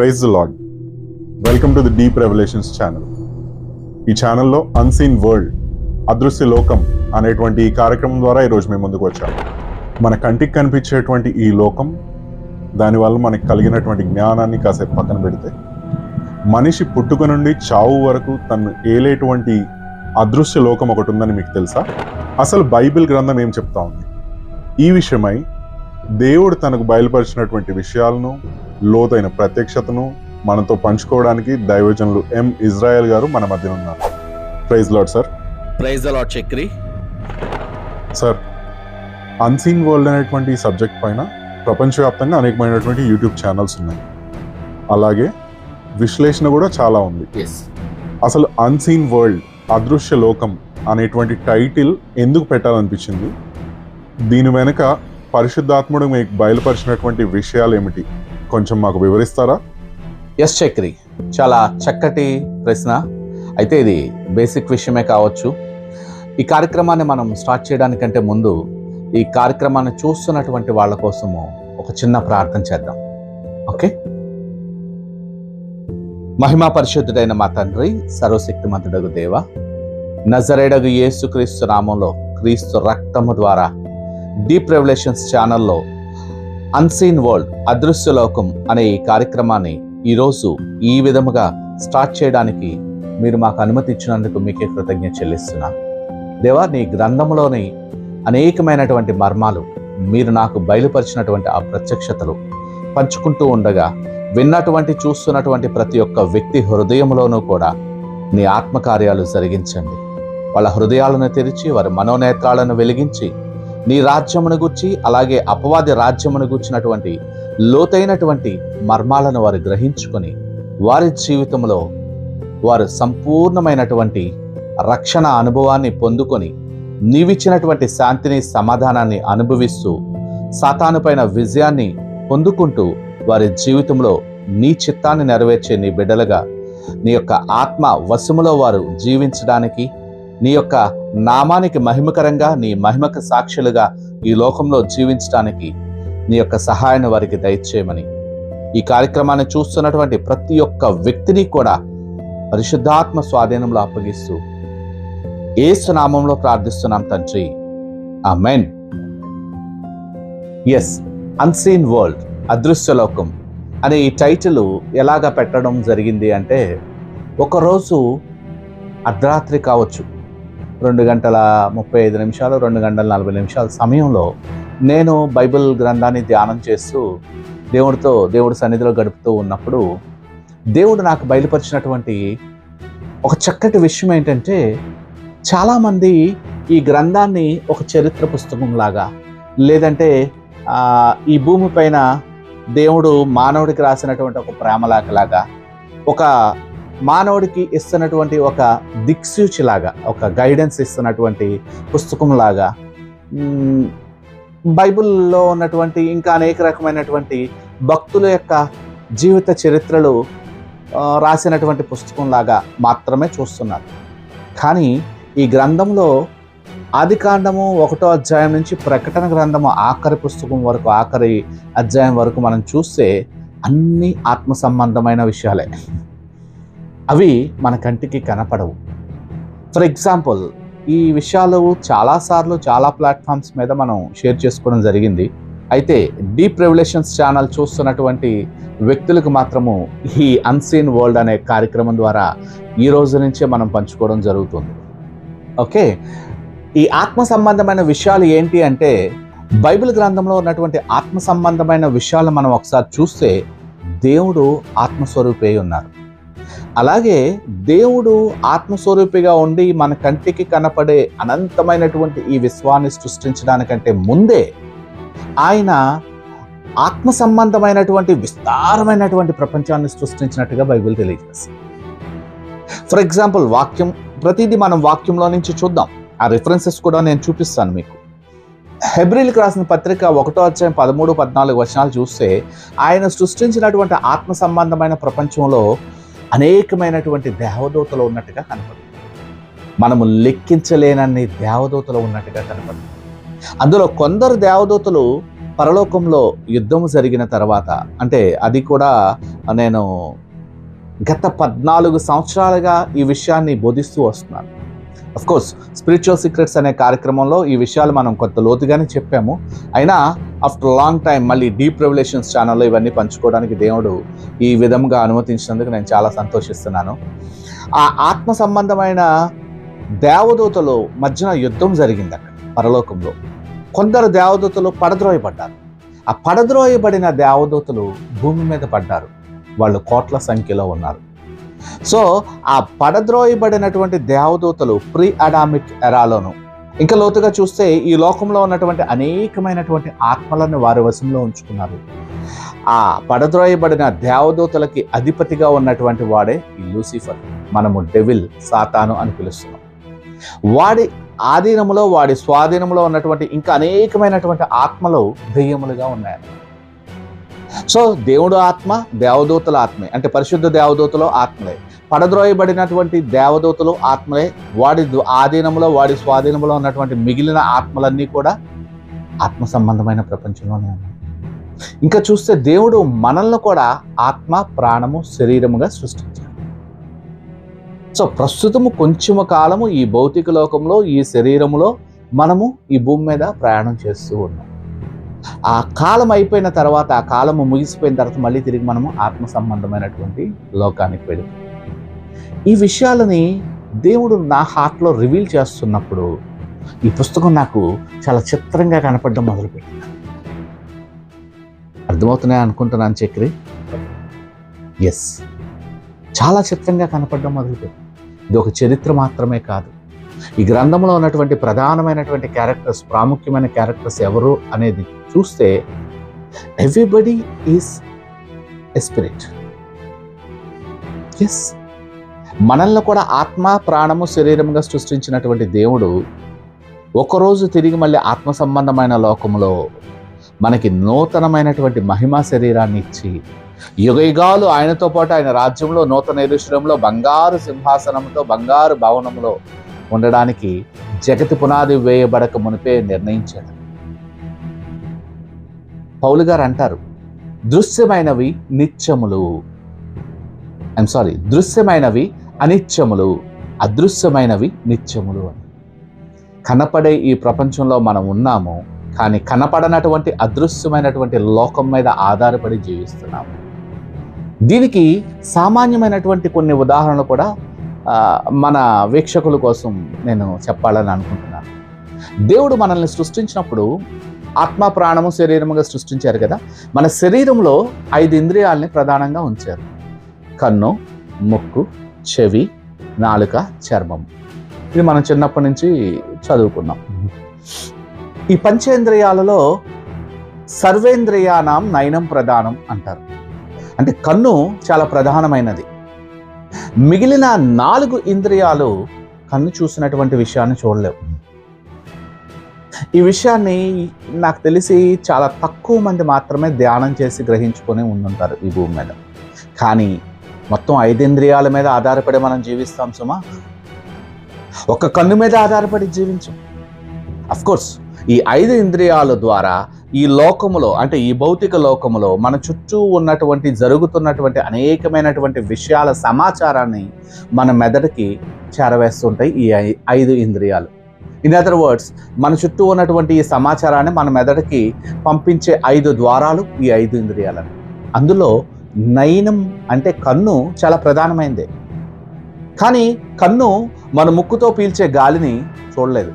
Praise lord welcome to the deep revolutions channel ఈ ఛానల్లో unseen world అదృశ్య లోకం అనేటువంటి ఈ కార్యక్రమం ద్వారా ఈరోజు మేము ముందుకు వచ్చాము. మన కంటికి కనిపించేటువంటి ఈ లోకం దానివల్ల మనకి కలిగినటువంటి జ్ఞానాన్ని కాసేపు పక్కన పెడితే మనిషి పుట్టుక నుండి చావు వరకు తను ఏలేటువంటి అదృశ్య లోకం ఒకటి ఉందని మీకు తెలుసా? అసలు బైబిల్ గ్రంథం ఏం చెప్తా ఉంది? ఈ విషయమై దేవుడు తనకు బయలుపరిచినటువంటి విషయాలను లోతైన ప్రత్యక్షతను మనతో పంచుకోవడానికి దైవజనులు ఎం ఇజ్రాయెల్ గారు మన మధ్య ఉన్నారు. Praise lord sir. Praise lord Chakri. Sir unseen world అనేటువంటి సబ్జెక్ట్ పైన ప్రపంచవ్యాప్తంగా అనేకమైనటువంటి యూట్యూబ్ ఛానల్స్ ఉన్నాయి. అలాగే విశ్లేషణ కూడా చాలా ఉంది. అసలు అన్సీన్ వరల్డ్ అదృశ్య లోకం అనేటువంటి టైటిల్ ఎందుకు పెట్టాలనిపించింది? దీని వెనుక పరిశుద్ధాత్ముడు మీకు బయలుపరిచినటువంటి విషయాలు ఏమిటి కొంచెం మాకు వివరిస్తారా? ఎస్ చక్రి. చాలా చక్కటి ప్రశ్న. అయితే ఇది బేసిక్ విషయమే కావచ్చు. ఈ కార్యక్రమాన్ని మనం స్టార్ట్ చేయడానికంటే ముందు ఈ కార్యక్రమాన్ని చూస్తున్నటువంటి వాళ్ళ కోసము ఒక చిన్న ప్రార్థన చేద్దాం. ఓకే? మహిమా పరిశుద్ధుడైన మా తండ్రి సర్వశక్తిమంతుడగు దేవ నజరేడగు యేసుక్రీస్తు నామంలో క్రీస్తు రక్తము ద్వారా డీప్ రెవల్యూషన్స్ ఛానల్లో అన్సీన్ వరల్డ్ అదృశ్య లోకం అనే ఈ కార్యక్రమాన్ని ఈరోజు ఈ విధముగా స్టార్ట్ చేయడానికి మీరు మాకు అనుమతి ఇచ్చినందుకు మీకే కృతజ్ఞ చెల్లిస్తున్నాను దేవా నీ గ్రంథంలోని అనేకమైనటువంటి మర్మాలు మీరు నాకు బయలుపరిచినటువంటి ఆ ప్రత్యక్షతలు పంచుకుంటూ ఉండగా విన్నటువంటి చూస్తున్నటువంటి ప్రతి ఒక్క వ్యక్తి హృదయంలోనూ కూడా నీ ఆత్మకార్యాలు జరిగించండి. వాళ్ళ హృదయాలను తెరిచి వారి మనోనేత్రాలను వెలిగించి నీ రాజ్యమును గుర్చి అలాగే అపవాది రాజ్యమును గుర్చినటువంటి లోతైనటువంటి మర్మాలను వారు గ్రహించుకొని వారి జీవితంలో వారు సంపూర్ణమైనటువంటి రక్షణ అనుభవాన్ని పొందుకొని నీవిచ్చినటువంటి శాంతిని సమాధానాన్ని అనుభవిస్తూ సాతానుపైన విజయాన్ని పొందుకుంటూ వారి జీవితంలో నీ చిత్తాన్ని నెరవేర్చే నీ బిడ్డలుగా నీ యొక్క ఆత్మ వశములో వారు జీవించడానికి నీ యొక్క నామానికి మహిమకరంగా నీ మహిమకు సాక్షులుగా ఈ లోకంలో జీవించడానికి నీ యొక్క సహాయాన్ని వారికి దయచేయమని. ఈ కార్యక్రమాన్ని చూస్తున్నటువంటి ప్రతి ఒక్క వ్యక్తిని కూడా పరిశుద్ధాత్మ స్వాధీనంలో అప్పగిస్తూ ఏసు నామంలో ప్రార్థిస్తున్నాం తండ్రి. ఆ మెన్ ఎస్ అన్సీన్ వరల్డ్ అదృశ్యలోకం అనే ఈ టైటిల్ ఎలాగ పెట్టడం జరిగింది అంటే ఒకరోజు అర్ధరాత్రి కావచ్చు. రెండు గంటల ముప్పై ఐదు నిమిషాలు రెండు గంటల నలభై నిమిషాల సమయంలో నేను బైబిల్ గ్రంథాన్ని ధ్యానం చేస్తూ దేవుడితో దేవుడి సన్నిధిలో గడుపుతూ ఉన్నప్పుడు దేవుడు నాకు బయలుపరిచినటువంటి ఒక చక్కటి విషయం ఏంటంటే చాలామంది ఈ గ్రంథాన్ని ఒక చరిత్ర పుస్తకం లాగా లేదంటే ఈ ఈ భూమిపైన దేవుడు మానవుడికి రాసినటువంటి ఒక ప్రేమలాగలాగా ఒక మానవుడికి ఇస్తున్నటువంటి ఒక దిక్సూచి లాగా ఒక గైడెన్స్ ఇస్తున్నటువంటి పుస్తకం లాగా బైబిల్లో ఉన్నటువంటి ఇంకా అనేక రకమైనటువంటి భక్తుల యొక్క జీవిత చరిత్రలు రాసినటువంటి పుస్తకం లాగా మాత్రమే చూస్తున్నారు. కానీ ఈ గ్రంథంలో ఆది కాండము ఒకటో అధ్యాయం నుంచి ప్రకటన గ్రంథము ఆఖరి పుస్తకం వరకు ఆఖరి అధ్యాయం వరకు మనం చూస్తే అన్ని ఆత్మ సంబంధమైన విషయాలే. అవి మన కంటికి కనపడవు. ఫర్ ఎగ్జాంపుల్ ఈ విషయాలు చాలాసార్లు చాలా ప్లాట్ఫామ్స్ మీద మనం షేర్ చేసుకోవడం జరిగింది. అయితే డీప్ రెవల్యూషన్స్ ఛానల్ చూస్తున్నటువంటి వ్యక్తులకు మాత్రము ఈ అన్సీన్ వరల్డ్ అనే కార్యక్రమం ద్వారా ఈ రోజు నుంచే మనం పంచుకోవడం జరుగుతుంది. ఓకే ఈ ఆత్మ సంబంధమైన విషయాలు ఏంటి అంటే బైబిల్ గ్రంథంలో ఉన్నటువంటి ఆత్మ సంబంధమైన విషయాలు మనం ఒకసారి చూస్తే దేవుడు ఆత్మస్వరూపే ఉన్నారు. అలాగే దేవుడు ఆత్మస్వరూపిగా ఉండి మన కంటికి కనపడే అనంతమైనటువంటి ఈ విశ్వాన్ని సృష్టించడానికంటే ముందే ఆయన ఆత్మ సంబంధమైనటువంటి విస్తారమైనటువంటి ప్రపంచాన్ని సృష్టించినట్టుగా బైబిల్ తెలియజేస్తుంది. ఫర్ ఎగ్జాంపుల్ వాక్యం ప్రతిదీ మనం వాక్యంలో నుంచి చూద్దాం. ఆ రిఫరెన్సెస్ కూడా నేను చూపిస్తాను మీకు. హెబ్రిల్కి రాసిన పత్రిక ఒకటో అధ్యాయం పదమూడు పద్నాలుగు వచనాలు చూస్తే ఆయన సృష్టించినటువంటి ఆత్మ సంబంధమైన ప్రపంచంలో అనేకమైనటువంటి దేవదూతలు ఉన్నట్టుగా కనపడుతుంది. మనము లెక్కించలేనన్ని దేవదూతలు ఉన్నట్టుగా కనపడుతుంది. అందులో కొందరు దేవదూతలు పరలోకంలో యుద్ధం జరిగిన తర్వాత అంటే అది కూడా నేను గత పద్నాలుగు సంవత్సరాలుగా ఈ విషయాన్ని బోధిస్తూ వస్తున్నాను. కోర్స్ స్పిరిచువల్ సీక్రెట్స్ అనే కార్యక్రమంలో ఈ విషయాలు మనం కొంత లోతుగానే చెప్పాము. అయినా ఆఫ్టర్ లాంగ్ టైం మళ్ళీ డీప్ రెవల్యూషన్స్ ఛానల్లో ఇవన్నీ పంచుకోవడానికి దేవుడు ఈ విధంగా అనుమతించినందుకు నేను చాలా సంతోషిస్తున్నాను. ఆ ఆత్మ సంబంధమైన దేవదూతలు మధ్యన యుద్ధం జరిగింది అక్కడ పరలోకంలో. కొందరు దేవదూతలు పడద్రోయబడ్డారు. ఆ పడద్రోయబడిన దేవదూతలు భూమి మీద పడ్డారు. వాళ్ళు కోట్ల సంఖ్యలో ఉన్నారు. సో ఆ పడద్రోయబడినటువంటి దేవదూతలు ప్రీ అడామిక్ ఎరాలోను ఇంకా లోతుగా చూస్తే ఈ లోకంలో ఉన్నటువంటి అనేకమైనటువంటి ఆత్మలను వారి వశంలో ఉంచుకున్నారు. ఆ పడద్రోయబడిన దేవదూతలకి అధిపతిగా ఉన్నటువంటి వాడే ఈ లూసిఫర్. మనము డెవిల్ సాతాను అని పిలుస్తున్నాం. వాడి ఆధీనములో వాడి స్వాధీనంలో ఉన్నటువంటి ఇంకా అనేకమైనటువంటి ఆత్మలు దెయ్యములుగా ఉన్నాయి సో దేవుడు ఆత్మ దేవదూతల ఆత్మే. అంటే పరిశుద్ధ దేవదూతలో ఆత్మలే. పడద్రోయబడినటువంటి దేవదూతలు ఆత్మలే వాడి దు- ఆధీనంలో వాడి స్వాధీనంలో ఉన్నటువంటి మిగిలిన ఆత్మలన్నీ కూడా ఆత్మ సంబంధమైన ప్రపంచంలోనే ఉన్నాయి. ఇంకా చూస్తే దేవుడు మనల్ని కూడా ఆత్మ ప్రాణము శరీరముగా సృష్టించాడు. సో ప్రస్తుతము కొంచెము కాలము ఈ భౌతిక లోకంలో ఈ శరీరములో మనము ఈ భూమి మీద ప్రయాణం చేస్తూ ఉన్నాం. ఆ కాలం అయిపోయిన తర్వాత ఆ కాలము ముగిసిపోయిన తర్వాత మళ్ళీ తిరిగి మనము ఆత్మ సంబంధమైనటువంటి లోకానికి వెళ్ళిపోతాం. ఈ విషయాలని దేవుడు నా హార్ట్లో రివీల్ చేస్తున్నప్పుడు ఈ పుస్తకం నాకు చాలా చిత్రంగా కనపడడం మొదలుపెట్టింది. అర్థమవుతున్నాయి అనుకుంటున్నాను చక్రి ఎస్ చాలా చిత్రంగా కనపడడం మొదలుపెట్టింది. ఇది ఒక చరిత్ర మాత్రమే కాదు. ఈ గ్రంథంలో ఉన్నటువంటి ప్రధానమైనటువంటి క్యారెక్టర్స్ ప్రాముఖ్యమైన క్యారెక్టర్స్ ఎవరు అనేది చూస్తే ఎవ్రీబడి ఈస్ ఎస్పిరిట్ ఎస్ మనల్ని కూడా ఆత్మ ప్రాణము శరీరముగా సృష్టించినటువంటి దేవుడు ఒకరోజు తిరిగి మళ్ళీ ఆత్మ సంబంధమైన లోకములో మనకి నూతనమైనటువంటి మహిమా శరీరాన్ని ఇచ్చి యుగయుగాలు ఆయనతో పాటు ఆయన రాజ్యంలో నూతన ఎరుశలంలో బంగారు సింహాసనంతో బంగారు భవనంలో ఉండడానికి జగతి పునాది వేయబడక మునిపే నిర్ణయించాడు. పౌలు గారు అంటారు దృశ్యమైనవి నిత్యములు. ఐఎమ్ సారీ దృశ్యమైనవి అనిత్యములు అదృశ్యమైనవి నిత్యములు అని. కనపడే ఈ ప్రపంచంలో మనం ఉన్నాము కానీ కనపడనటువంటి అదృశ్యమైనటువంటి లోకం మీద ఆధారపడి జీవిస్తున్నాము. దీనికి సామాన్యమైనటువంటి కొన్ని ఉదాహరణలు కూడా మన వీక్షకుల కోసం నేను చెప్పాలని అనుకుంటున్నాను. దేవుడు మనల్ని సృష్టించినప్పుడు ఆత్మ ప్రాణము శరీరముగా సృష్టించారు కదా మన శరీరంలో ఐదు ఇంద్రియాలని ప్రధానంగా ఉంచారు. కన్ను ముక్కు చెవి నాలుక చర్మం. ఇది మనం చిన్నప్పటి నుంచి చదువుకున్నాం. ఈ పంచేంద్రియాలలో సర్వేంద్రియానాం నయనం ప్రధానం అంటారు. అంటే కన్ను చాలా ప్రధానమైనది. మిగిలిన నాలుగు ఇంద్రియాలు కన్ను చూసినటువంటి విషయాన్ని చూడలేవు. ఈ విషయాన్ని నాకు తెలిసి చాలా తక్కువ మంది మాత్రమే ధ్యానం చేసి గ్రహించుకొని ఉండుంటారు ఈ భూమి మీద. కానీ మొత్తం ఐదు ఇంద్రియాల మీద ఆధారపడి మనం జీవిస్తాం సుమా. ఒక కన్ను మీద ఆధారపడి జీవించం. అఫ్ కోర్స్ ఈ ఐదు ఇంద్రియాల ద్వారా ఈ లోకములో అంటే ఈ భౌతిక లోకములో మన చుట్టూ ఉన్నటువంటి జరుగుతున్నటువంటి అనేకమైనటువంటి విషయాల సమాచారాన్ని మన మెదడుకి చేరవేస్తుంటాయి ఈ ఐ- ఐదు ఇంద్రియాలు. ఇన్ అదర్ వర్డ్స్ మన చుట్టూ ఉన్నటువంటి ఈ సమాచారాన్ని మన మెదడుకి పంపించే ఐదు ద్వారాలు ఈ ఐదు ఇంద్రియాలని. అందులో నయనం అంటే కన్ను చాలా ప్రధానమైనదే కానీ కన్ను మన ముక్కుతో పీల్చే గాలిని చూడలేదు.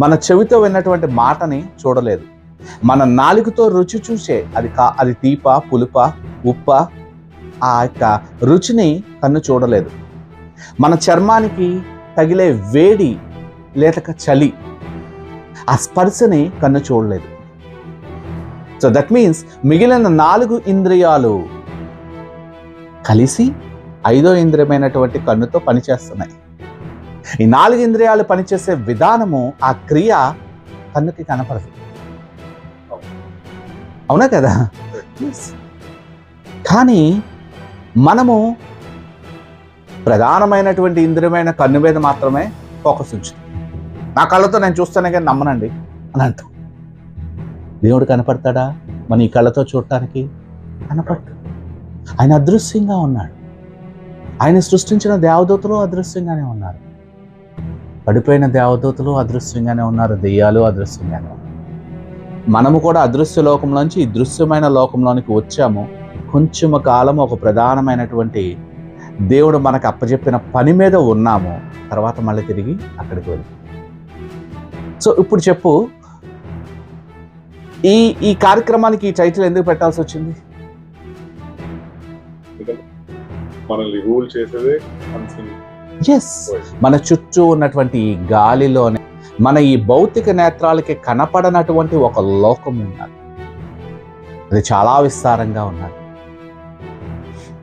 మన చెవితో విన్నటువంటి మాటని చూడలేదు. మన నాలుగుతో రుచి చూసే అది కా అది తీప పులుప ఉప్ప ఆ యొక్క రుచిని కన్ను చూడలేదు. మన చర్మానికి తగిలే వేడి లేక చలి ఆ స్పర్శని కన్ను చూడలేదు. సో దట్ మీన్స్ మిగిలిన నాలుగు ఇంద్రియాలు కలిసి ఐదో ఇంద్రియమైనటువంటి కన్నుతో పనిచేస్తున్నాయి. ఈ నాలుగు ఇంద్రియాలు పనిచేసే విధానము ఆ క్రియ కన్నుకి కనపడదు. అవునా కదా? కానీ మనము ప్రధానమైనటువంటి ఇంద్రియమైన కన్ను మీద మాత్రమే ఫోకస్ ఉంచుతాం. నా కళ్ళతో నేను చూస్తానే కానీ నమ్మనండి అని అంటాం. దేవుడు కనపడతాడా? మన ఈ కళ్ళతో చూడటానికి? కనపడతాడు ఆయన అదృశ్యంగా ఉన్నాడు. ఆయన సృష్టించిన దేవదూతలు అదృశ్యంగానే ఉన్నారు. పడిపోయిన దేవదూతలు అదృశ్యంగానే ఉన్నారు. దెయ్యాలు అదృశ్యంగానే ఉన్నారు. మనము కూడా అదృశ్య లోకంలోంచి ఈ దృశ్యమైన లోకంలోనికి వచ్చాము. కొంచెం కాలం ఒక ప్రధానమైనటువంటి దేవుడు మనకు అప్పచెప్పిన పని మీద ఉన్నాము. తర్వాత మళ్ళీ తిరిగి అక్కడికి వెళ్ళి సో ఇప్పుడు చెప్పు ఈ ఈ కార్యక్రమానికి ఈ టైటిల్ ఎందుకు పెట్టాల్సి వచ్చింది? మనల్ని రూల్ చేసేదే అన్సీన్ ఎస్ మన చుట్టూ ఉన్నటువంటి ఈ గాలిలోనే మన ఈ భౌతిక నేత్రాలకి కనపడనటువంటి ఒక లోకం ఉన్నది. అది చాలా విస్తారంగా ఉన్నది.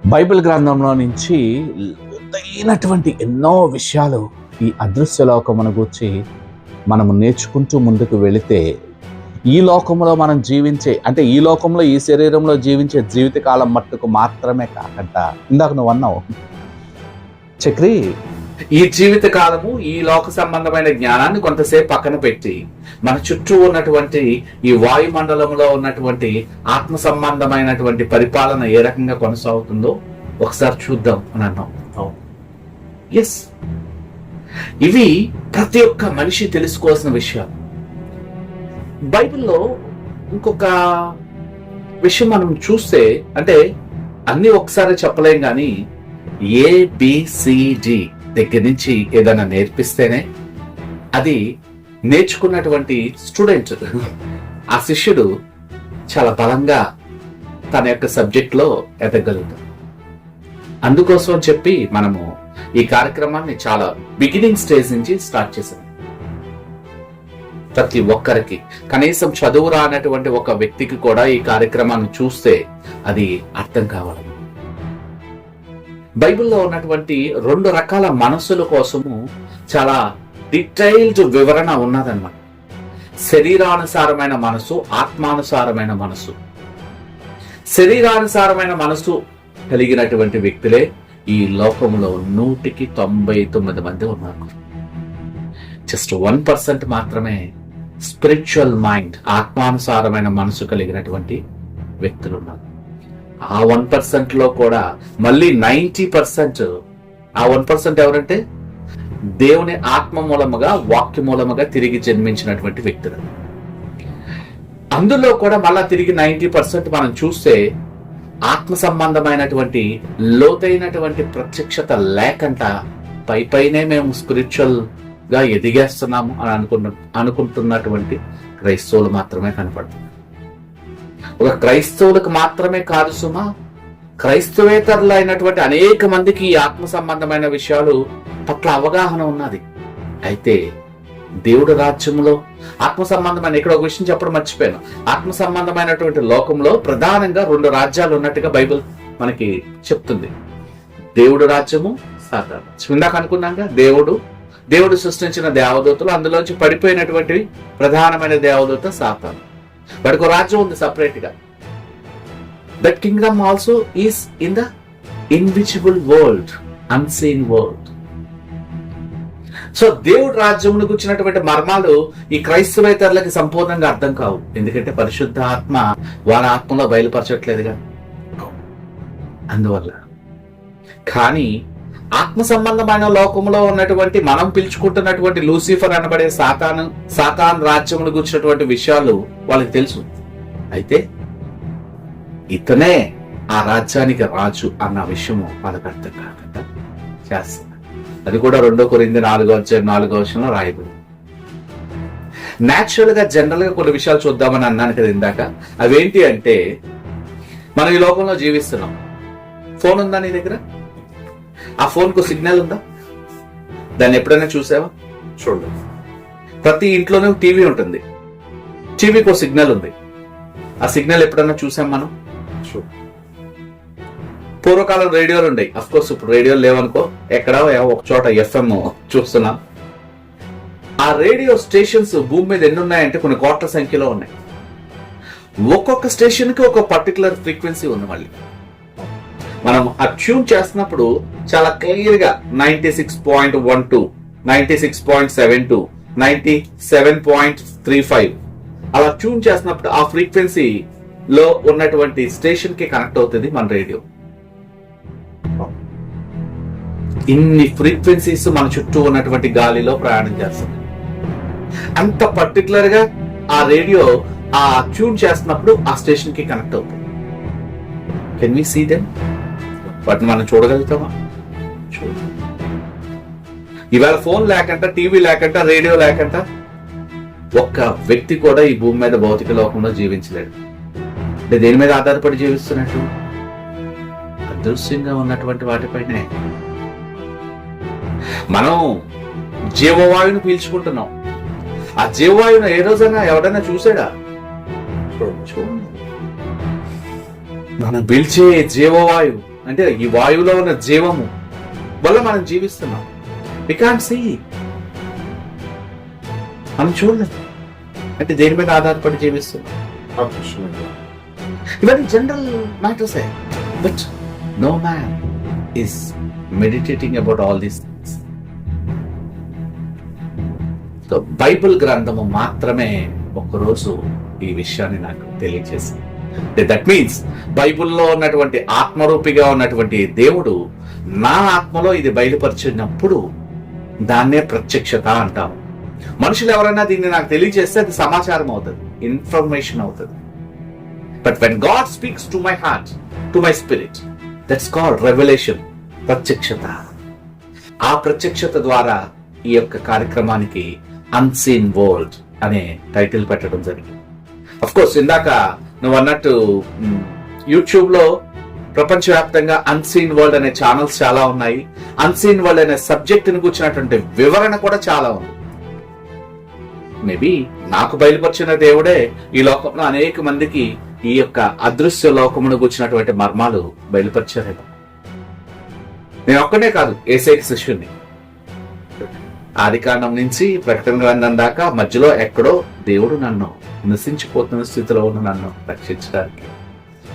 బైబిల్ గ్రంథంలో నుంచి లోతైనటువంటి ఎన్నో విషయాలు ఈ అదృశ్య లోకమును గురించి మనము నేర్చుకుంటూ ముందుకు వెళితే ఈ లోకంలో మనం జీవించే అంటే ఈ లోకంలో ఈ శరీరంలో జీవించే జీవితకాలం మట్టుకు మాత్రమే కాకుండా ఇందాక నువ్వు అన్నావు చక్రి ఈ జీవిత కాలము ఈ లోక సంబంధమైన జ్ఞానాన్ని కొంతసేపు పక్కన పెట్టి మన చుట్టూ ఉన్నటువంటి ఈ వాయుమండలంలో ఉన్నటువంటి ఆత్మ సంబంధమైనటువంటి పరిపాలన ఏ రకంగా కొనసాగుతుందో ఒకసారి చూద్దాం అని అన్నాం. ఎస్ ఇవి ప్రతి ఒక్క మనిషి తెలుసుకోవాల్సిన విషయాలు. బైబిల్లో ఇంకొక విషయం మనం చూస్తే అంటే అన్ని ఒకసారి చెప్పలేం కానీ ఏబిసిడి దగ్గర నుంచి ఏదైనా నేర్పిస్తేనే అది నేర్చుకున్నటువంటి స్టూడెంట్ ఆ శిష్యుడు చాలా బలంగా తన యొక్క సబ్జెక్ట్లో ఎదగలుగుతాడు. అందుకోసం చెప్పి మనము ఈ కార్యక్రమాన్ని చాలా బిగినింగ్ స్టేజ్ నుంచి స్టార్ట్ చేశాం ప్రతి ఒక్కరికి. కనీసం చదువు రానటువంటి ఒక వ్యక్తికి కూడా ఈ కార్యక్రమాన్ని చూస్తే అది అర్థం కావాలి బైబిల్లో ఉన్నటువంటి రెండు రకాల మనస్సుల కోసము చాలా డీటెయిల్డ్ వివరణ ఉన్నదన్నమాట. శరీరానుసారమైన మనసు ఆత్మానుసారమైన మనసు శరీరానుసారమైన మనసు కలిగినటువంటి వ్యక్తులే ఈ లోకంలో నూటికి తొంభై తొమ్మిది మంది ఉన్నారు. జస్ట్ వన్ పర్సెంట్ మాత్రమే స్పిరిచువల్ మైండ్ ఆత్మానుసారమైన మనసు కలిగినటువంటి వ్యక్తులు ఉన్నారు ఆ వన్ పర్సెంట్లో కూడా మళ్ళీ నైంటీ పర్సెంట్ ఆ వన్ పర్సెంట్ ఎవరంటే? దేవుని ఆత్మ మూలముగా వాక్య మూలముగా తిరిగి జన్మించినటువంటి వ్యక్తులు. అందులో కూడా మళ్ళా తిరిగి నైంటీ పర్సెంట్ మనం చూస్తే ఆత్మ సంబంధమైనటువంటి లోతైనటువంటి ప్రత్యక్షత లేకుండా పై పైనే మేము స్పిరిచువల్ గా ఎదిగేస్తున్నాము అని అనుకున్న అనుకుంటున్నటువంటి క్రైస్తవులు మాత్రమే కనపడుతున్నారు. ఒక క్రైస్తవులకు మాత్రమే కాదు సుమా క్రైస్తవేతరులు అయినటువంటి అనేక మందికి ఈ ఆత్మ సంబంధమైన విషయాలు పట్ల అవగాహన ఉన్నది. అయితే దేవుడు రాజ్యంలో ఆత్మ సంబంధమైన ఇక్కడ ఒక విషయం చెప్పడం మర్చిపోయాను. ఆత్మ సంబంధమైనటువంటి లోకంలో ప్రధానంగా రెండు రాజ్యాలు ఉన్నట్టుగా బైబిల్ మనకి చెప్తుంది. దేవుడు రాజ్యము సాతాను. ఇందాక అనుకున్నాక దేవుడు దేవుడు సృష్టించిన దేవదూతలు అందులోంచి పడిపోయినటువంటి ప్రధానమైన దేవదూత సాతాను. వాడికి రాజ్యం ఉంది సపరేట్గా. That kingdom also is in the invisible world unseen world so దేవుడు రాజ్యమును గుచ్చినటువంటి మర్మాలు ఈ క్రైస్తవేతరులకి సంపూర్ణంగా అర్థం కావు. ఎందుకంటే పరిశుద్ధ ఆత్మ వారి ఆత్మలో బయలుపరచట్లేదుగా. అందువల్ల. కానీ ఆత్మ సంబంధమైన లోకంలో ఉన్నటువంటి మనం పిలుచుకుంటున్నటువంటి లూసిఫర్ అనబడే సాతాను సాతాన్ రాజ్యమును గుచ్చినటువంటి విషయాలు వాళ్ళకి తెలుసు. అయితే ఇతనే ఆ రాజ్యానికి రాజు అన్న విషయము వాళ్ళకి అర్థం కాకుండా చేస్తున్నారు అది కూడా రెండో కొరింది నాలుగో అధ్యాయం నాలుగో వర్షంలో రాయబడింది. న్యాచురల్గా జనరల్గా కొన్ని విషయాలు చూద్దామని అన్నాను కదా ఇందాక. అవేంటి అంటే మనం ఈ లోకంలో జీవిస్తున్నాం. ఫోన్ ఉందా నీ దగ్గర? ఆ ఫోన్కు సిగ్నల్ ఉందా? దాన్ని ఎప్పుడైనా చూసావా? చూడలేదు. ప్రతి ఇంట్లోనే టీవీ ఉంటుంది. టీవీకి ఒక సిగ్నల్ ఉంది. ఆ సిగ్నల్ ఎప్పుడైనా చూసాం మనం? చూడు పూర్వకాలం రేడియోలు ఉండేవి అఫ్ కోర్స్ ఇప్పుడు రేడియోలు లేవనుకో ఎక్కడ ఒక చోట ఎఫ్ఎం చూస్తున్నాం. ఆ రేడియో స్టేషన్స్ భూమి మీద ఎన్ని ఉన్నాయంటే కొన్ని కోట్ల సంఖ్యలో ఉన్నాయి. ఒక్కొక్క స్టేషన్కి ఒక పర్టికులర్ ఫ్రీక్వెన్సీ ఉంది మళ్ళీ మనం ఆ ట్యూన్ చేస్తున్నప్పుడు చాలా క్లియర్గా ninety six point one two ninety six point seven two ninety seven point three five. అలా ట్యూన్ చేసినప్పుడు ఆ ఫ్రీక్వెన్సీ లో ఉన్నటువంటి స్టేషన్కి కనెక్ట్ అవుతుంది మన రేడియో. ఇన్ని ఫ్రీక్వెన్సీస్ మన చుట్టూ ఉన్నటువంటి గాలిలో ప్రయాణం చేస్తుంది. అంత పర్టికులర్గా ఆ రేడియో ఆ ట్యూన్ చేస్తున్నప్పుడు ఆ స్టేషన్కి కనెక్ట్ అవుతుంది. కెన్ వి సీ దెమ్ వాటిని మనం చూడగలుగుతామా? చూడ. ఇవాళ ఫోన్ లేకంట టీవీ లేకంట రేడియో లేకంట. ఒక్క వ్యక్తి కూడా ఈ భూమి మీద భౌతిక లోకంలో జీవించలేడు అంటే దేని మీద ఆధారపడి జీవిస్తున్నట్టు? అదృశ్యంగా ఉన్నటువంటి వాటిపైనే. మనం జీవవాయువును పీల్చుకుంటున్నాం. ఆ జీవవాయువును ఏ రోజైనా ఎవడైనా చూసాడా చూడండి. మనం పీల్చే జీవవాయువు అంటే ఈ వాయువులో ఉన్న జీవము వల్ల మనం జీవిస్తున్నాం. వి కాంట్ సీ మనం చూడలేదు అంటే దేని మీద ఆధారపడి జీవిస్తున్నాం? ఇవన్నీ general matters but no man is meditating about all these things so Bible గ్రంథము మాత్రమే ఒకరోజు ఈ విషయాన్ని నాకు తెలియజేసింది. దట్ మీన్స్ బైబిల్లో ఉన్నటువంటి ఆత్మరూపిగా ఉన్నటువంటి దేవుడు నా ఆత్మలో ఇది బయలుపరిచినప్పుడు దాన్నే ప్రత్యక్షత అంటాము. మనుషులు ఎవరైనా దీన్ని నాకు తెలియజేస్తే అది సమాచారం అవుతుంది ఇన్ఫర్మేషన్ అవుతుంది. But when God speaks to my heart to my spirit that's called revolution ప్రత్యక్షత. ఆ ప్రత్యక్షత ద్వారా ఈ యొక్క కార్యక్రమానికి అన్సీన్ వరల్డ్ అనే టైటిల్ పెట్టడం జరిగింది. అఫ్ కోర్స్ ఇందాక నువ్వు అన్నట్టు యూట్యూబ్లో ప్రపంచవ్యాప్తంగా అన్సీన్ వరల్డ్ అనే ఛానల్స్ చాలా ఉన్నాయి. అన్సీన్ వరల్డ్ అనే సబ్జెక్ట్ని కూర్చున్నటువంటి వివరణ కూడా చాలా ఉంది. మేబీ నాకు బయలుపరిచిన దేవుడే ఈ లోకంలో అనేక మందికి ఈ యొక్క అదృశ్య లోకమును కూర్చున్నటువంటి మర్మాలు బయలుపరిచారేమో నేను ఒక్కనే కాదు ఏసైకి శిష్యుని ఆది కాండం నుంచి ప్రకటన గ్రంథం దాకా మధ్యలో ఎక్కడో దేవుడు నన్ను నశించిపోతున్న స్థితిలో ఉన్న నన్ను రక్షించడానికి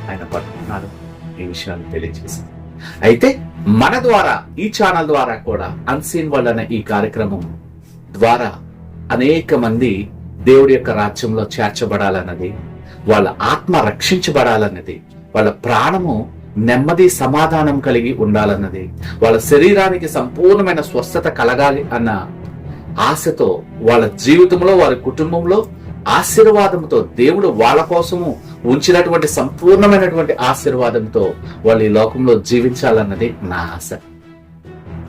ఆయన పట్టుకున్నారు. ఈ విషయాన్ని తెలియజేసింది. అయితే మన ద్వారా ఈ ఛానల్ ద్వారా కూడా అన్సీన్ వరల్డ్ అనే ఈ కార్యక్రమం ద్వారా అనేక మంది దేవుడి యొక్క రాజ్యంలో చేర్చబడాలన్నది వాళ్ళ ఆత్మ రక్షించబడాలన్నది వాళ్ళ ప్రాణము నెమ్మది సమాధానం కలిగి ఉండాలన్నది వాళ్ళ శరీరానికి సంపూర్ణమైన స్వస్థత కలగాలి అన్న ఆశతో వాళ్ళ జీవితంలో వారి కుటుంబంలో ఆశీర్వాదంతో దేవుడు వాళ్ళ కోసము ఉంచినటువంటి సంపూర్ణమైనటువంటి ఆశీర్వాదంతో వాళ్ళు ఈ లోకంలో జీవించాలన్నది నా ఆశ.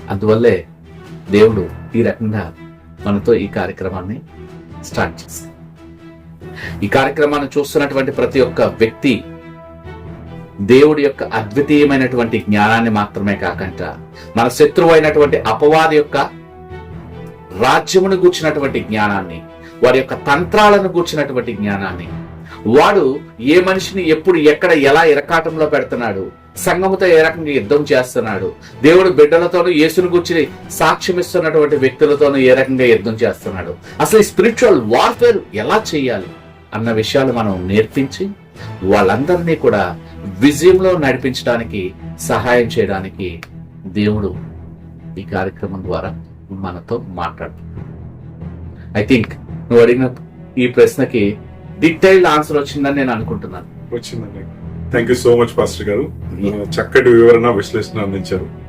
అందువల్లే దేవుడు ఈ రకంగా మనతో ఈ కార్యక్రమాన్ని స్టార్ట్ చేశారు ఈ కార్యక్రమాన్ని చూస్తున్నటువంటి ప్రతి ఒక్క వ్యక్తి దేవుడి యొక్క అద్వితీయమైనటువంటి జ్ఞానాన్ని మాత్రమే కాకుండా మన శత్రువు అయినటువంటి అపవాది యొక్క రాజ్యమును గూర్చినటువంటి జ్ఞానాన్ని వారి యొక్క తంత్రాలను గూర్చినటువంటి జ్ఞానాన్ని. వాడు ఏ మనిషిని ఎప్పుడు ఎక్కడ ఎలా ఇరకాటంలో పెడుతున్నాడు? సంఘముతో ఏ రకంగా యుద్ధం చేస్తున్నాడు? దేవుడు బిడ్డలతోనూ యేసును గుర్చి సాక్ష్యమిస్తున్నటువంటి వ్యక్తులతోనూ ఏ రకంగా యుద్ధం చేస్తున్నాడు? అసలు ఈ స్పిరిచువల్ వార్ఫేర్ ఎలా చేయాలి? అన్న విషయాలు మనం నేర్పించి వాళ్ళందరినీ కూడా విజయంలో నడిపించడానికి సహాయం చేయడానికి దేవుడు ఈ కార్యక్రమం ద్వారా మనతో మాట్లాడు ఐ థింక్ నువ్వు అడిగిన ఈ ప్రశ్నకి డీటెయిల్డ్ ఆన్సర్ వచ్చిందని నేను అనుకుంటున్నాను. వచ్చిందండి. Thank you so much pastor గారు. చక్కటి వివరణ విశ్లేషణ అందించారు.